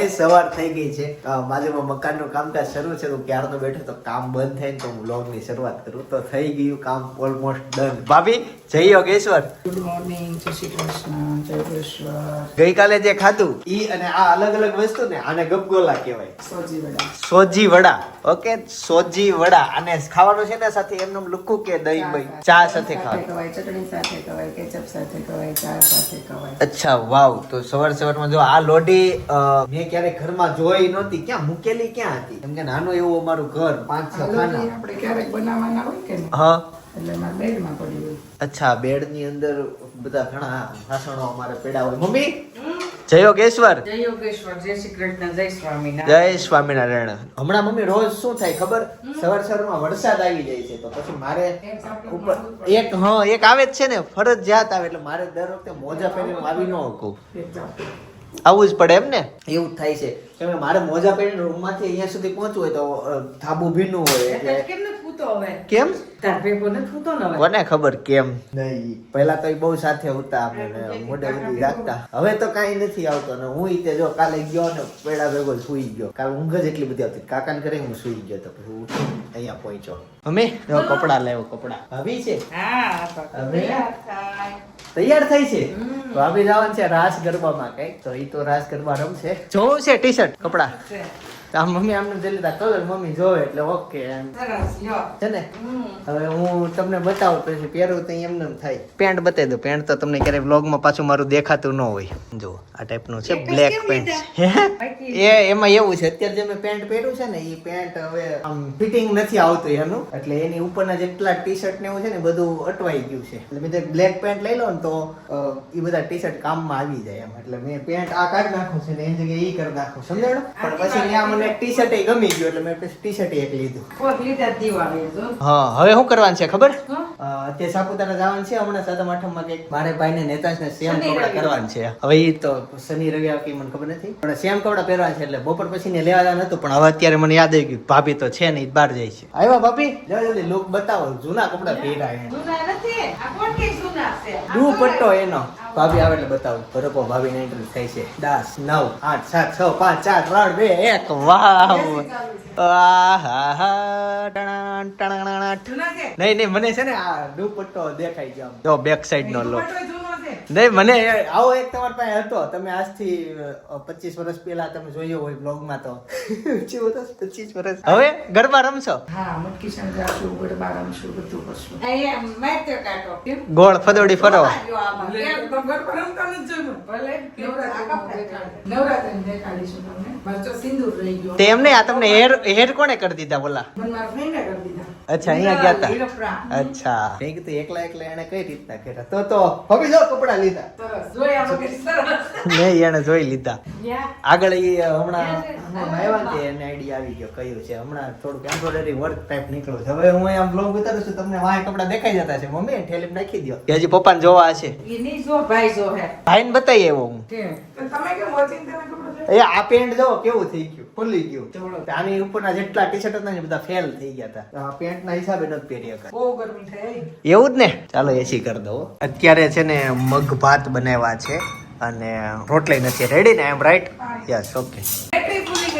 ગાઈ સવાર થઈ ગઈ છે. બાજુમાં મકાનનું કામકાજ શરૂ છે તો ક્યારનો બેઠો તો કામ બંધ થાય ને તો હું વ્લોગની શરૂઆત કરું. તો થઈ ગયું કામ ઓલમોસ્ટ ડન ભાભી જય યોગેશ્વર. ગુડ મોર્નિંગ જય શ્રી કૃષ્ણ જય ગઈકાલે જે ખાધું ઈ અને આ અલગ અલગ વસ્તુ ને આને ગપગોલા કહેવાય. સોજી વડા. સોજી વડા. ઓકે સોજી વડા. અને ખાવાનું છે ને સાથે એમનું લુકું કે દહીં ભાઈ ચા સાથે ખાવ ખવાય ચટણી સાથે ખવાય કેચપ સાથે ખવાય ચા સાથે ખવાય અચ્છા વાવ. તો સવાર સવારમાં જો આ લોડી અ, મેં ક્યારે ઘરમાં જોઈ નહોતી. ક્યાં મૂકેલી ક્યાં હતી? કેમ કે નાનો એવું અમારું ઘર પાંચ છ ખાના. આપણે ક્યારેક બનાવવાના હોય કે હા. એટલે મારા બેડમાં પડી હોય. અચ્છા બેડની અંદર બધા ઘણા વાસણો અમારે પડ્યા હોય. મમ્મી? જય યોગેશ્વર. જય યોગેશ્વર. જય શ્રી કૃષ્ણ. જય સ્વામિનારાયણ. જય સ્વામિનારાયણ. હમણાં મમ્મી રોજ શું થાય ખબર? સવાર સવારમાં વરસાદ આવી જાય છે. તો પછી મારે ઉપર એક હા એક આવે જ છે ને ફરજિયાત આવે. એટલે મારે દર વખતે મોજા પહેરીને આવી ન શકું. આવું જ પડે એમ ને? એવું જ થાય છે. કેમ કે મારે મોજા પહેરીને રૂમમાંથી અહીંયા સુધી પહોંચવું હોય તો ધાબુ ભીનું હોય એટલે કેમ હવે. કેમ? તાર ભેગો ને ફૂતો ને હવે. કોને ખબર કેમ? નહીં પહેલા તો એ બહુ સાથે હતા અમે મોઢે બધી રાખતા. હવે તો કાંઈ નથી આવતો ને હું તે જો કાલે ગયો ને પેડા ભેગો સુઈ ગયો. કાલે ઊંઘ જ એટલી બધી આવતી. કાકાને ઘરે હું સુઈ ગયો તો પછી ઉઠી અહીંયા પહોંચ્યો. અમે જો કપડા લેવો કપડા. ભાભી છે? હા હવે? તૈયાર થઈ છે. ભાભી જવાનું છે રાસ ગરબામાં કંઈક. તો ઈ તો રાસ ગરબા રમશે. જોવું છે ટી શર્ટ કપડા. છે. આ મમ્મી આમને જઈ લીધા કલર મમ્મી જોવે એટલે ઓકે એમ. છે ને? હવે હું તમને બતાવું પછી પહેરું તો એમને થાય. પેન્ટ બતાવી દઉં. પેન્ટ તો તમને ક્યારેય વ્લોગમાં પાછું મારું દેખાતું ન હોય. જો આ ટાઈપનું છે બ્લેક પેન્ટ. એ એમાં એવું છે અત્યારે જે મેં પેન્ટ પહેર્યું છે ને એ પેન્ટ હવે આમ ફિટિંગ નથી આવતું એનું. એટલે એની ઉપરના જેટલા ટી શર્ટ ને એવું છે ને બધું અટવાઈ ગયું છે. એટલે મેં બ્લેક પેન્ટ લઈ લો ને તો એ બધા ટી શર્ટ કામમાં આવી જાય એમ. એટલે મેં પેન્ટ આ કાઢી નાખું છે ને એ જગ્યાએ એ કરી નાખું. સમજાણું? પણ પછી ત્યાં મને ટી શર્ટ ગમી ગયું એટલે મેં ટી શર્ટ એક લીધું. હા હવે શું કરવાનું છે ખબર? અત્યારે સાપુતારા જવાનું છે હમણાં સાતમ આઠમમાં કંઈક મારે ભાઈને નેતાજને સેમ કપડા કરવાનું છે. હવે ઈ તો શનિ રવિ આવે મને ખબર નથી. પણ સેમ કપડા પહેરવાના છે એટલે બપોર પછી ને લેવા જવાનું પણ હવે અત્યારે મને યાદ આવી ગયું ભાભી તો છે ને બહાર જાય છે. આવ્યા ભાભી? જલ્દી લુક બતાવો. જૂના કપડા પહેરાય જૂના નથી? આ કોણ કે જૂના છે? દુપટ્ટો એનો. ભાભી આવે એટલે બતાવું. બરોબર ભાભી ને એન્ટ્રી થાય છે. દસ નવ આઠ સાત છ પાંચ ચાર ત્રણ બે એક. વાહ. નહીં નહીં મને છે ને આ દુપટ્ટો દેખાઈ ગયો. જો બેક સાઈડ નો લો દુપટ્ટો જૂનો છે નહીં મને આવો એક તમારી પાસે હતો. તમે આજથી પચીસ વર્ષ પહેલા તમે જોયો હોય બ્લોગમાં તો. પચીસ વર્ષ હવે ગરબા રમશો? હા મટકી શંકાશું ગરબા રમશું બધું કરશું. ગોળ ફદોડી ફરો તમને. આ તમને હેર હેર કોને કરી દીધા બોલા? મને મારા ફ્રેન્ડે કરી દીધા. અચ્છા અહીંયા ગયા હતા અચ્છા. મેં કીધું એકલા એકલા એને કઈ રીતના કર્યા? તો તો હવે જો કપડા લીધા. નહીં એને જોઈ લીધા. આગળ એ હમણાં હમણાં આવ્યા ને એને આઈડિયા આવી ગયો કયું છે હમણાં થોડુંક એમ્બ્રોઇડરી વર્ક ટાઈપ નીકળ્યું છે હવે હું એમ બ્લોગ ઉતારું છું તમને વાય કપડા દેખાઈ જતા છે. મમ્મી ઠેલી નાખી દો કે હજી પપ્પાને જોવા છે. ઈ નહીં જો ભાઈ જો હે. ભાઈને બતાવી એવો હું. તમે કેમ ઓચિંતાના તમે પહેરો? એ આ પેન્ટ જો કેવું થઈ ગયું? ખુલી ગયું. આની ઉપરના જેટલા ટી શર્ટ હતા ને બધા ફેલ થઈ ગયા હતા. આ પેન્ટ ના હિસાબે નથી પહેરી શકાય. બહુ ગરમી થઈ એવું જ ને? ચાલો એસી કરી દો અત્યારે છે ને મગ ભાત બનાવ્યા છે અને રોટલી નથી. રેડી ને? એમ રાઈટ યસ ઓકે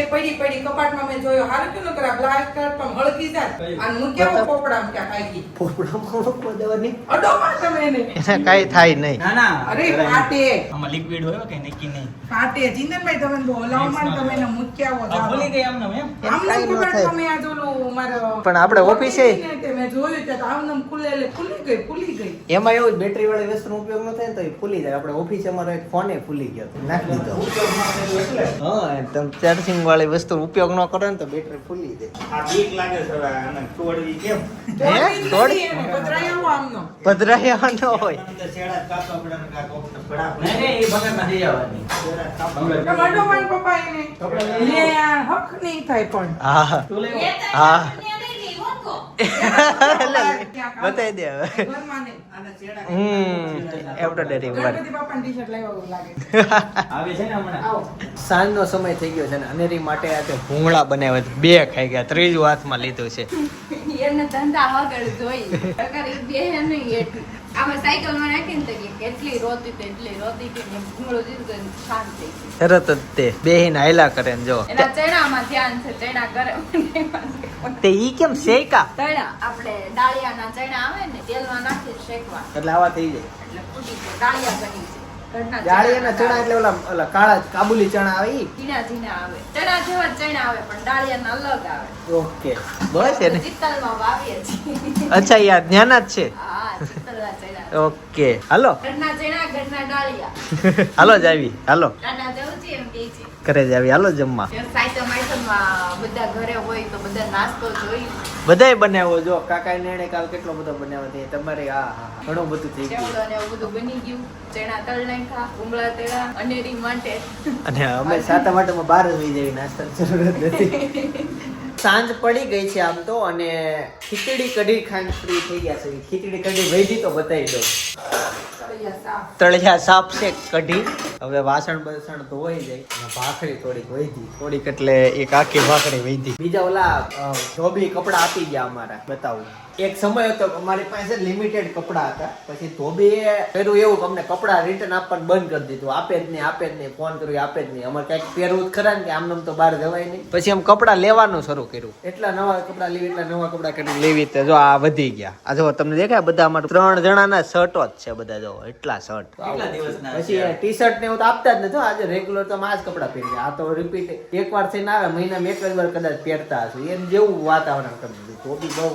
બેટરી પડી પડી કપાટમાં મેં જોયો. હારું ન કરા બ્લાસ્ટ કર પણ હળકી જાય. અને હું કેવો પોપડા કે પાકી પોપડામાં મૂકવા દેવાની? અડો માં તમે એને. એને કાઈ થાય નહીં. ના ના. અરે ફાટે. આમાં લિક્વિડ હોય કે નક્કી નહીં? ફાટે. જીનનભાઈ તમે બોલાવમાં તમે એને મુક્યાવો હો ભૂલી ગઈ આમને એમ? એમ આમનામ કાંઈ ન થાય. મેં આ જોલું મારો પણ આપણે ઓફિસે- મેં જોયું કે તો આમનામ ખુલે ખુલી ગઈ ખુલી ગઈ. એમાં એવું બેટરી વાળી વસ્તુનો ઉપયોગ ન થાય તો એ ફૂલી જાય. આપણે ઓફિસે અમારો એક ફોને ફૂલી ગયો નાખી દીધો. હા તમે ચાર્જિંગ વાળી વસ્તુ ઉપયોગ ન કરો ને તો બેટરી ફૂલી જાય. આ બીક લાગે છે આને તોડવી કેમ? તોડી તોડ? પધરાઈ આમનો. પધરાયા ન હોય. જ કાપવા પડે ને પડા. નહીં નહીં એ ભગતમાં જઈ આવવાની. છેડા જ કાપવા પડે. તો પપ્પા એને લે આ હક નહીં થાય પણ. હા. તું હા. બતાવી દે હવે. એમ્બ્રોઇડરી વર્ક ગણપતિ બાપાની ટી-શર્ટ લાવ્યા એવું લાગે. આવે છે ને હમણાં? આવો. સાંજનો સમય થઈ ગયો છે ને અનેરી માટે આજે ભૂંગળા બનાવ્યા છે. બે ખાઈ ગયા ત્રીજું હાથમાં લીધું છે. એને ધંધા વગર જોઈ. બે નહીં એટલું. આમાં સાયકલમાં નાખીને તો કે કેટલી રોતી તો એટલી રોતી હતી ને ભૂંગળું દીધું તો શાંત થઈ ગઈ તરત જ તે બેહીને હાયલા કરે ને જો. એના ચણામાં ધ્યાન છે ચણા કરે તે ઈ કેમ શેકા? ચણા આપણે ડાળિયાના ચણા આવે ને તેલમાં નાખી શેકવા એટલે આવા થઈ જાય. એટલે ફૂટી ડાળિયા બની જાય. ઘરના અને ચણા એટલે ઓલા ઓલા કાળા કાબુલી ચણા આવે ઈ? ઝીણા ઝીણા આવે. ચણા જેવા ચણા આવે પણ ડાળિયાના અલગ આવે. ઓકે. બસ એને? ચિત્તલમાં વાવીએ છીએ. અચ્છા યાર જ્ઞાન જ છે? હા ચિત્તલના ચણા. ઓકે. હાલો. ઘરના ચણા ઘરના ડાળિયા હાલો જ આવી. હાલો. નાના જવું છે એમ કે છે. ઘરે જાવી હાલો જમવા. સાયતમ આઈટમમાં બધા ઘરે હોય તો બધા નાસ્તો જોઈ બધાય બનાવ્યો જો કાકા નેણે કાલ કેટલો બધો બનાવ્યો છે તમારે હા હા ઘણું બધું થઈ ગયું. અને બધું બની ગયું. ચણા તળ નાખા ઉમળા તેડા અનેરી માટે. અને અમે સાતા માટેમાં બહાર જ વહી જવી નાસ્તાની જરૂર નથી. સાંજ પડી ગઈ છે આમ તો અને ખીચડી કઢી ખાંડ ફ્રી થઈ ગયા છે. ખીચડી કઢી વૈધી તો બતાવી દો તળિયા સાફ. છે, કઢી. હવે વાસણ બસણ ધોવાઈ જાય. ભાખરી થોડીક વૈધી. થોડીક એટલે એક આખી ભાખરી વૈધી. બીજા ઓલા ધોબી કપડા આપી ગયા અમારા, બતાવું. એક સમય હતો અમારી પાસે લિમિટેડ કપડા હતા. પછી ધોબીએ કર્યું એવું કે અમને કપડા રિટર્ન આપવાનું બંધ કરી દીધું. આપે જ નહીં આપે જ નહીં ફોન કર્યો આપે જ નહીં. અમારે કંઈક પહેરવું જ ખરા ને કે આમ તો બહાર જવાય નહીં. પછી આમ કપડા લેવાનું શરૂ કર્યું. એટલા નવા કપડા લેવી એટલા નવા કપડા કરી લેવી. તો જો આ વધી ગયા. આ જો તમને દેખાય બધા અમારે ત્રણ જણાના શર્ટો જ છે બધા જો એટલા શર્ટ પછી ટી શર્ટ ને એવું તો આપતા જ નથી. આજે રેગ્યુલર તો આ જ કપડાં પહેરીએ. આ તો રિપીટ એક વાર થઈને આવે મહિનામાં એક જ વાર કદાચ પહેરતા હશે. એમ જેવું વાતાવરણ કરી દીધું. ધોબી બહુ.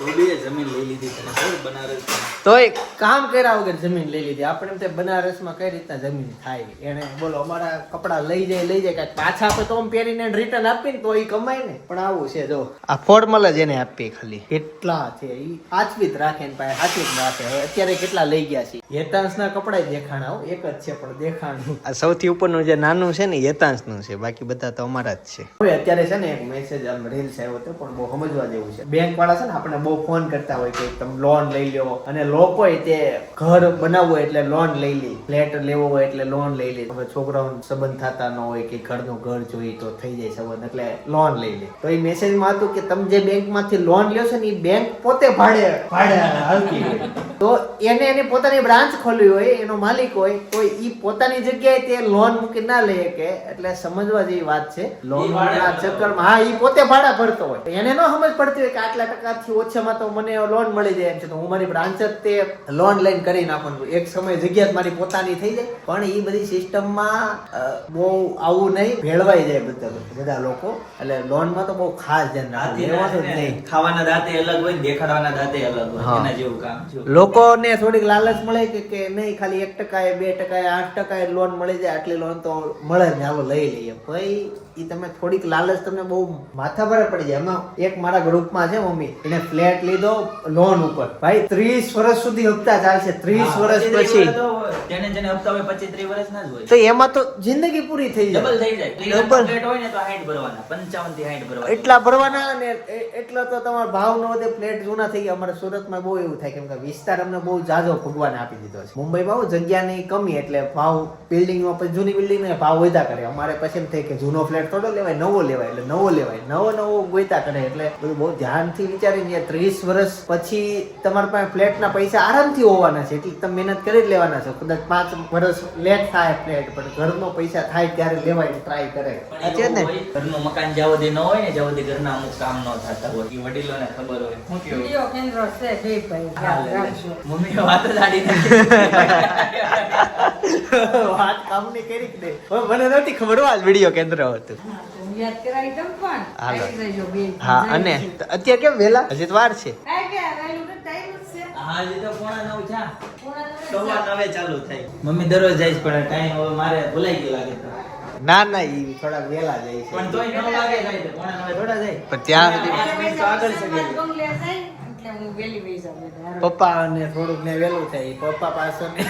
બહુ ધોબીએ જમીન લઈ લીધી તને ખબર બનારસ તોય કામ કર્યા વગર જમીન લઈ લીધી. આપણે તે બનારસમાં કઈ રીતના જમીન થાય? એને બોલો અમારા કપડાં લઈ જાય લઈ જાય કાંઈક પાછા આપે તો પહેરીને રિટર્ન આપીને તો એ કમાય ને. પણ આવું છે જો. આ ફોર્મલ જ એને આપી ખાલી. કેટલા છે એ સાચવી જ રાખે ને પાસે સાચવી જ રાખે. હવે અત્યારે કેટલા લઈ ગયા છે? હેતાંશના કપડા દેખાણા આવું એક જ છે પણ દેખાણું. આ સૌથી ઉપરનું જે નાનું છે ને હેતાંશનું છે. બાકી બધા તો અમારા જ છે. હવે અત્યારે છે ને એક મેસેજ આમ રીલ્સ આવ્યો હતો પણ બહુ સમજવા જેવું છે. બેંક વાળા છે ને આપણે બહુ ફોન કરતા હોય કે તમે લોન લઈ લો અને લોકો તે ઘર બનાવવું હોય એટલે લોન લઈ લે. ફ્લેટ લેવો હોય એટલે લોન લઈ લે. હવે છોકરાઓ સંબંધ થતા ન હોય કે ઘરનું ઘર જોઈએ તો થઈ જાય સંબંધ એટલે લોન લઈ લે. તો એ મેસેજમાં હતું કે તમે જે બેંકમાંથી લોન લ્યો છો ને એ બેંક પોતે ભાડે ભાડે હલકી હોય તો એને એની પોતાની બ્રાન્ચ ખોલવી હોય એનો માલિક હોય તો એ પોતાની જગ્યાએ તે લોન મૂકી ના લે કે એટલે સમજવા જેવી વાત છે. લોન ચક્કરમાં હા એ પોતે ભાડા ભરતો હોય. એને ન સમજ પડતી હોય કે આટલા ટકાથી ઓછામાં તો મને લોન મળી જાય એમ છે. તો હું મારી બ્રાન્ચ જ તે લોન લઈને કરી નાખવાનું એક સમય જગ્યા મારી પોતાની થઈ જાય. પણ એ બધી સિસ્ટમમાં બહુ આવું નહીં ભેળવાઈ જાય બધા બધા લોકો. એટલે લોનમાં તો બહુ ખાસ ધ્યાન રાખવું નહીં. ખાવાના દાંતે અલગ હોય દેખાડવાના દાંતે અલગ હોય. એના જેવું કામ લોકોને થોડીક લાલચ મળે કે કે નહીં ખાલી એક ટકા બે ટકા આઠ ટકા લોન મળી જાય. આટલી લોન તો મળે જ ને હાલો લઈ લઈએ. ભાઈ ઈ તમે થોડીક લાલચ તમને બહુ માથા ભરે પડી જાય. એમાં એક મારા ગ્રુપમાં છે મમ્મી એને ફ્લેટ લીધો લોન ઉપર. ભાઈ ત્રીસ વર્ષ સુધી હપ્તા ચાલશે. ત્રીસ વર્ષ પછી. તો જેને જેને હપ્તા હોય 25 30 વર્ષના જ હોય. તો એમાં તો જિંદગી પૂરી થઈ ડબલ જાય. થઈ જાય Clear Double. હોય ને તો 60 ભરવાના 55 થી 60 ભરવાના. એટલા ભરવાના અને એટલો તો તમારો ભાવ ન વધે ફ્લેટ જૂના થઈ ગયા. અમારે સુરતમાં બહુ એવું થાય કેમ કે વિસ્તાર અમને બહુ જાજો ભગવાન આપી દીધો છે. મુંબઈમાં બહુ જગ્યાની કમી એટલે ભાવ બિલ્ડિંગમાં પછી જૂની બિલ્ડિંગ ભાવ વધા કરે. અમારે પછી એમ થાય કે જૂનો ફ્લેટ થોડો લેવાય નવો લેવાય એટલે નવો લેવાય. નવો નવો ગોયતા કરે એટલે બધું બહુ ધ્યાનથી વિચારીને ત્રીસ વર્ષ પછી તમારા પાસે ફ્લેટના પૈસા આરામથી હોવાના છે એટલે તમે મહેનત કરી જ લેવાના છો. કદાચ પાંચ વર્ષ લેટ થાય ફ્લેટ પણ ઘરનો પૈસા થાય ત્યારે લેવાય ટ્રાય કરે. એવું ને ઘરનું મકાન જ્યાં સુધી ન હોય ને જ્યાં સુધી ઘરના અમુક કામ ન થતા હોય એ વડીલોને ખબર હોય. કેવું? વીડિયો કેન્દ્ર છે બે ભાઈ મમ્મી વાત જ આડી. વાત કામની કરી કે મને નથી ખબર હો વીડિયો કેન્દ્ર હતું. હા, તો હું અને અત્યારે કેમ વેલા? હજી તો વાર છે. મમ્મી દરરોજ જાય છે પણ ટાઈમ હવે મારે ભૂલાઈ ગયો લાગે ના ના ઈ થોડા વેલા જાય છે. પણ તોય નવ લાગે જાય છે, પોણા નવે થોડા જાય. પણ ત્યાં સુધી આગળ હું વહી જાઉં પપ્પા ને થોડુંક ને વેલું થાય. પપ્પા પાસે ને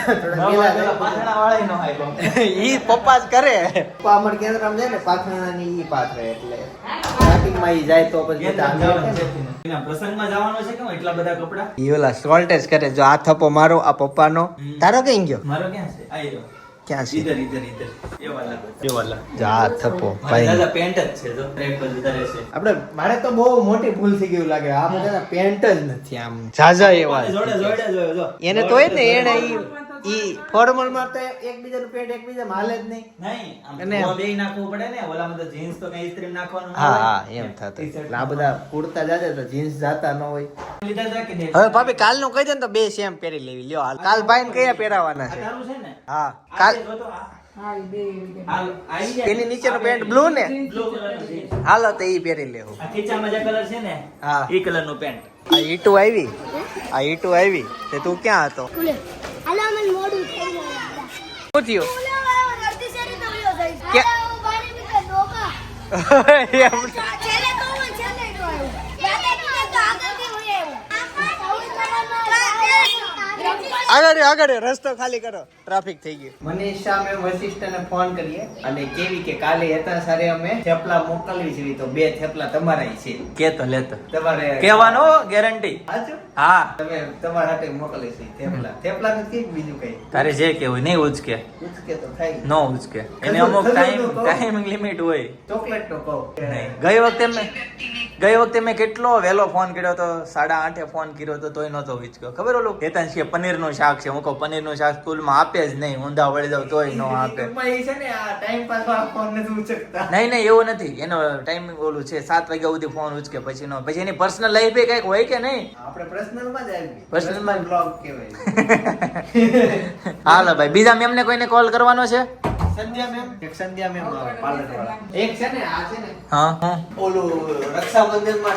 ન. ઈ પપ્પા જ કરે. પપ્પા અમર કેન્દ્રમાં જાય ને પાથરણાની ઈ પાથરે એટલે. સ્ટાર્ટિંગમાં ઈ જાય તો પછી બધા કેમ જવાનું આવીએ છે? એના પ્રસંગમાં જવાનું છે કેમ એટલા બધા કપડા? ઈ ઓલા સોલ્ટેજ કરે જો આ થપ્પો મારો આ પપ્પાનો. તારો કઈ ગયો? મારો ક્યાં છે? રહ્યો. ક્યાં છે? ઇધર ઇધર ઇધર એ તો મારે તો બહુ મોટી ભૂલ થઈ ગયું લાગે. આ મને પેન્ટ જ નથી આમ. જાજા એવા. જોડે જોડે એને એને ઈ ફોર્મલમાં ફોર્મલમાં તો એકબીજાનું પેન્ટ એકબીજા હાલે જ નહીં. નહીં આમ અને- ધોવા નાખવું પડે ને ઓલામાં તો જીન્સ તો કઈ ઇસ્ત્રી નાખવાનું હા હા એમ થતું. આ બધા કુર્તા જાજે તો જીન્સ જાતા ન હોય. લીધા હતા કે હવે ભાભી કાલનું કહી દે ને તો બે સેમ પહેરી લેવી. લ્યો હાલ. કાલ ભાઈ ને કયા પહેરાવાના છે? છે ને? હા. કાલ બે બે. એની નીચેનો પેન્ટ બ્લુ ને. હાલો તો ઈ પહેરી લેવું. આ ખીચામાં જે કલર છે ને હા. ઈ કલર નો પેન્ટ આ ઈટુ આવી? આ ઈટુ આવી? તે તું ક્યાં હતો? હાલો મને મોડું થઈ આગળ રસ્તો ખાલી કરો. ટ્રાફિક થઈ ગયું. મનીષા મેં વશિષ્ઠને ફોન કરીએ. અને કેવી કે કાલે હતા સારે અમે થેપલા મોકલવી છે. તો બે થેપલા તમારા છે. કે તો લેતો તમારે કહેવાનો ગેરંટી? હા. તમે તમારા હાટે મોકલી છે થેપલા. થેપલા નથી બીજું કઈ? તારે જે કેવું નહીં ઉચકે. ઉચકે તો થાય. નો ઉચકે. એને અમુક ટાઈમ ટાઈમ લિમિટ હોય. ચોકલેટ નો કહો. નહીં. ગઈ વખતે મેં ગઈ વખતે મેં કેટલો વહેલો ફોન કર્યો હતો સાડા આઠે ફોન કર્યો તો તોય નહોતો વિચક્યો ખબર ઓલું? કેતા કે પનીરનું શાક છે. હું કહું પનીરનું શાક સ્કૂલમાં આપે જ નહીં ઊંધા વળી જાવ તોય ન આપે. નહીં નહીં એવું નથી. એનો ટાઈમ ઓલું છે સાત વાગ્યા સુધી ફોન ઉચકે પછી નો પછી એની પર્સનલ લાઈફ એ કંઈક હોય કે નહીં? આપણે પર્સનલમાં જ આવી માં? બ્લોગ કહેવાય. હાલો ભાઈ બીજા મેમને કોઈને કોલ કરવાનો છે? સંધ્યા મેમ? એક સંધ્યા મેમ આવે પાર્લર વાળા એક છે ને આ છે ને. હા. હું ઓલું રક્ષાબંધનમાં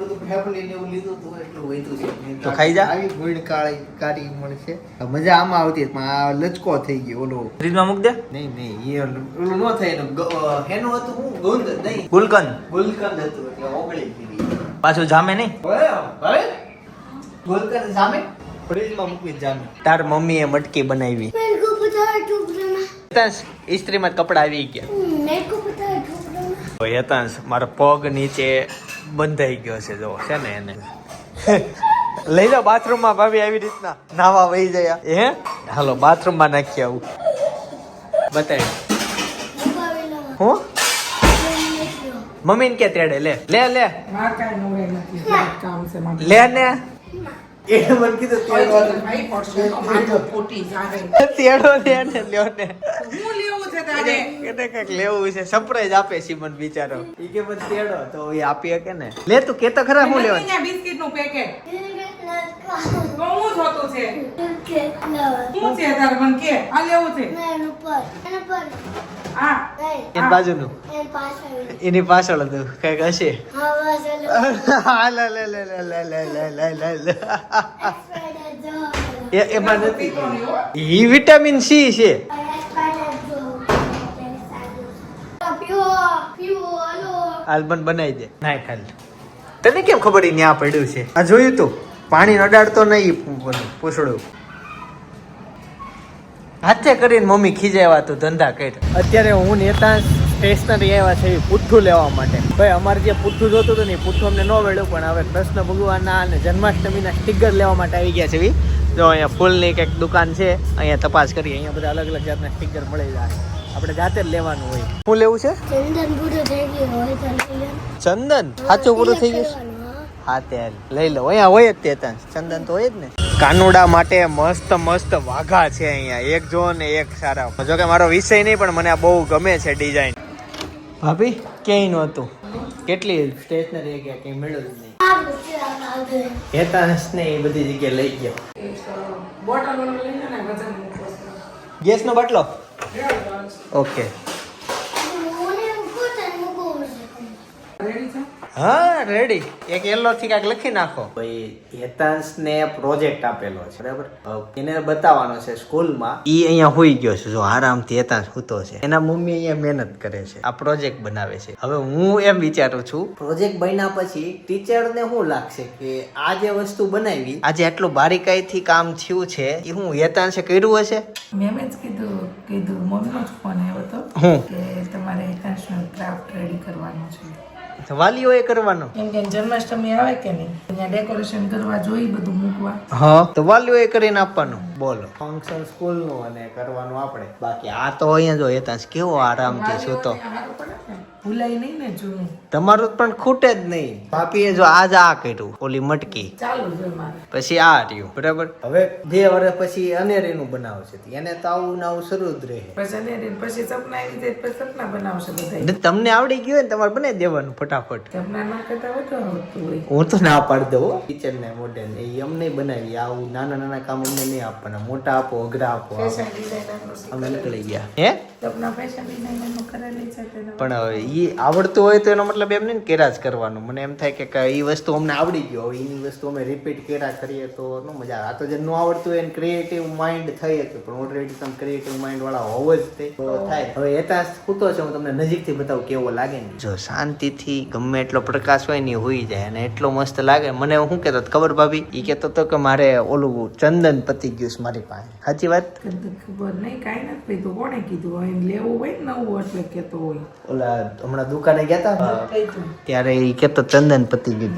બધું ને એવું લીધું હતું એટલું વૈતું છે. તો ખાઈ જા. આવી ગુણ કાળી કાળી મળશે મજા આમાં આવતી પણ આ લચકો થઈ ગયો ઓલો. ફ્રીજમાં મૂક દે. નહીં નહીં એ ઓલું નો થાય એનું. હતું હું ગુંદ નહીં. ગુલકંદ. ગુલકંદ હતું એટલે ઓગળી ગઈ. પાછું જામે નહીં? હવે? ગુલકંદ જામે? ફ્રીજમાં મૂકવી જામે. તાર મમ્મીએ મટકી બનાવી. હેતાંશ ઇસ્ત્રીમાં કપડા આવી ગયા. હેતાંશ મારો પગ નીચે બંધાઈ ગયો છે જો છે ને એને. લઈ જાઓ બાથરૂમમાં ભાભી આવી રીતના નાવા વહી જયા હે? હાલો બાથરૂમમાં નાખી આવું. બતાવી. હું? મમ્મી ને કે તેડે લે. લે લે લે. ને. એ મને કીધું તેડો. તેડો લે ને લ્યો ને હું લેવું છે તારે? એને કંઈક લેવું છે. સરપ્રાઈઝ આપે સિમન બિચારો. ઈ કે મને તેડો તો એ આપી શકે ને. લે તું કે તો ખરા હું લેવાનું? પેકેટ કેટલા તો હું જોતું છે? શું છે તારે? મને કે. આ લેવું છે. એનું પર. એની બાજુનું? એની પાછળ હતું કંઈક હશે? ઈ વિટામિન સી છે. આલ્બન બનાવી દે. નાય ખાલ. તને કેમ ખબર ન્યા પડ્યું છે? આ જોયું તું? પાણી નડાડતો નહીં પૂછડું. હાથે કરીને મમ્મી ખીજાવ્યા તું ધંધા કર અત્યારે હું નેતા સ્ટેશનરી આવ્યા છે પુઠ્ઠું લેવા માટે. ભાઈ અમારે જે પુઠ્ઠું જોતું હતું ને પુઠ્ઠું અમને ન મળ્યું પણ હવે કૃષ્ણ ભગવાનના અને જન્માષ્ટમીના સ્ટીકર લેવા માટે આવી ગયા છે એવી જો અહીંયા ફૂલની કંઈક દુકાન છે અહીંયા તપાસ કરીએ અહીંયા બધા અલગ અલગ જાતના સ્ટીકર મળી જાય. આપણે જાતે જ લેવાનું હોય. શું લેવું છે? ચંદન પૂરો થઈ ગયો હોય તો લઈ લે. ચંદન? સાચું પૂરું થઈ ગયું છે? હા. તે લઈ લો. અહીંયા હોય જ તે ત્યાં. ચંદન તો હોય જ ને. કાનુડા માટે મસ્ત મસ્ત વાઘા છે અહીંયા. એક જો ને એક સારા. જો કે મારો વિષય નહીં પણ મને આ બહુ ગમે છે ડિઝાઇન ભાભી ક્યાંય નહોતું કેટલી સ્ટેશનરી ગયા કંઈ મેળવ્યું નહીં? હેતાંશ ને એ બધી જગ્યાએ લઈ ગયો. ગેસનો બાટલો? ઓકે રેડી છે હા રેડી એક યલો થી કાંઈક લખી નાખો. ભાઈ હેતાંશ ને પ્રોજેક્ટ આપેલો છે બરાબર? એને બતાવવાનો છે સ્કૂલમાં. ઈ અહીંયા હોઈ ગયો છે જો આરામથી હેતાંશ સૂતો છે. એના મમ્મી અહીંયા મહેનત કરે છે. આ પ્રોજેક્ટ બનાવે છે. હવે હું એમ વિચારું છું પ્રોજેક્ટ બન્યા પછી ટીચર ને શું લાગશે કે આ જે વસ્તુ બનાવી આજે આટલું બારીકાઈથી કામ થયું છે એ હું હેતાંશે કર્યું હશે? મેમે જ કીધું કીધું મમ્મીનો જ ફોન આવ્યો હતો હું? કે તમારે ઇન્ટરનેશનલ ક્રાફ્ટ રેડી કરવાનો છે. વાલીઓએ કરવાનો. કેમ કે જન્માષ્ટમી આવે કે નહીં? અહીંયા ડેકોરેશન કરવા જોઈ બધું મૂકવા. હા તો વાલીઓએ કરીને આપવાનું. બોલો. ફંક્શન સ્કૂલનું અને કરવાનું આપણે. બાકી આ તો અહીંયા જો એ કેવો આરામથી સૂતો. ભૂલાય નહીં ને જૂનું. તમારું પણ ખૂટે જ નહીં. ભાભીએ જો આજ આ કર્યું ઓલી મટકી. ચાલુ છે મારે. પછી આ રહ્યું બરાબર? હવે બે વર્ષ પછી અનેરીનું બનાવશે એને તો આવું ને આવું શરૂ જ રહે. પછી સપના આવી જાય પછી સપના બનાવશે બધા તમને આવડી ગયું ને તમારે બનાવી દેવાનું ફટાફટ. સપના ના કરતા હોય. હું તો ના પાડી દઉં કિચન ને મોડેલ એ અમને બનાવી આવું નાના નાના કામ અમને નહીં આપવાના. મોટા આપો અઘરા આપો અમે નીકળી ગયા. હે? પણ એ આવડતું હોય તો એનો મતલબ એમ નહીં કેરા જ કરવાનું. મને એમ થાય કે એ વસ્તુ અમને આવડી ગયો હવે એની વસ્તુ અમે રિપીટ કેરા કરીએ તો નો મજા આવે. આ તો જે ન આવડતું હોય એને ક્રિએટિવ માઇન્ડ થઈ હતું પણ ઓલરેડી તમે ક્રિએટિવ માઇન્ડ વાળા હોવ જ તે. થાય. હવે એતા ખૂતો છે હું તમને નજીકથી બતાવું કેવો લાગે ને. જો શાંતિથી ગમે એટલો પ્રકાશ હોય ને એ હોઈ જાય અને એટલો મસ્ત લાગે. મને હું કહેતો હતો, ખબર ભાભી? એ કહેતો હતો કે મારે ઓલું ચંદન પતી ગયું છે મારી પાસે. સાચી વાત? ખબર નહીં કાંઈ નથી કોણે કીધું હોય લેવું હોય ને નવું એટલે કેતો હોય. ઓલા હમણાં દુકાને ગયા હતા ત્યારે એ કેતો ચંદન પતી ગયું.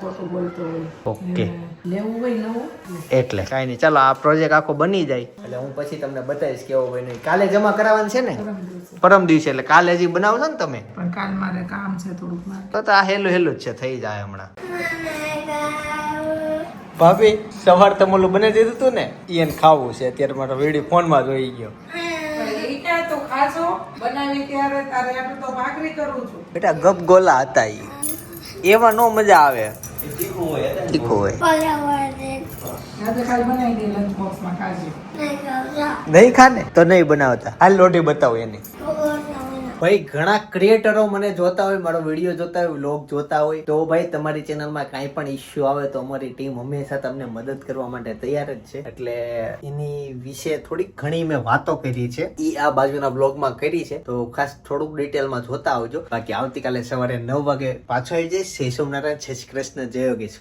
ખોટું બોલતો હોય. ઓકે. લેવું હોય નવું. એટલે. કાંઈ નહીં ચાલો આ પ્રોજેક્ટ આખો બની જાય. એટલે હું પછી તમને બતાવીશ કેવો બન્યો નહીં કાલે જમા કરાવવાનું છે ને? પરમ દિવસે. એટલે કાલે હજી બનાવશો ને તમે? પણ કાલ મારે કામ છે થોડુંક મારે. તો તો આ હેલું હેલું જ છે થઈ જાય હમણાં. ભાભી સવાર તમે બને દીધું હતું ને? એને ખાવું છે અત્યારે મારો વીડિયો ફોનમાં જોઈ ગયો. તું ખાજો બનાવી ત્યારે તારે આપણે તો ભાખરી કરું છું. બેટા ગપ ગોલા હતા ઈ. એમાં નો મજા આવે. તીખું હોય આજે કાલ બનાવી દે લંચ બોક્સમાં ખાજે. નહીં ખાને? તો નહીં બનાવતા. હાલ લોટી બતાવો એની. ભાઈ, ઘણા ક્રિએટરો મને જોતા હોય, મારો વીડિયો જોતા હોય વ્લોગ જોતા હોય. તો ભાઈ, તમારી ચેનલમાં કાંઈ પણ ઇશ્યુ આવે તો અમારી ટીમ હંમેશા તમને મદદ કરવા માટે તૈયાર જ છે. એટલે એની વિશે થોડીક ઘણી મેં વાતો કરી છે. એ આ બાજુના બ્લોગમાં કરી છે. તો ખાસ થોડુંક ડિટેલમાં જોતા આવજો. બાકી આવતીકાલે સવારે નવ વાગે પાછો આવી જઈશ. જય સોમનારાયણ. શ્રી કૃષ્ણ. જય યોગેશ્વર.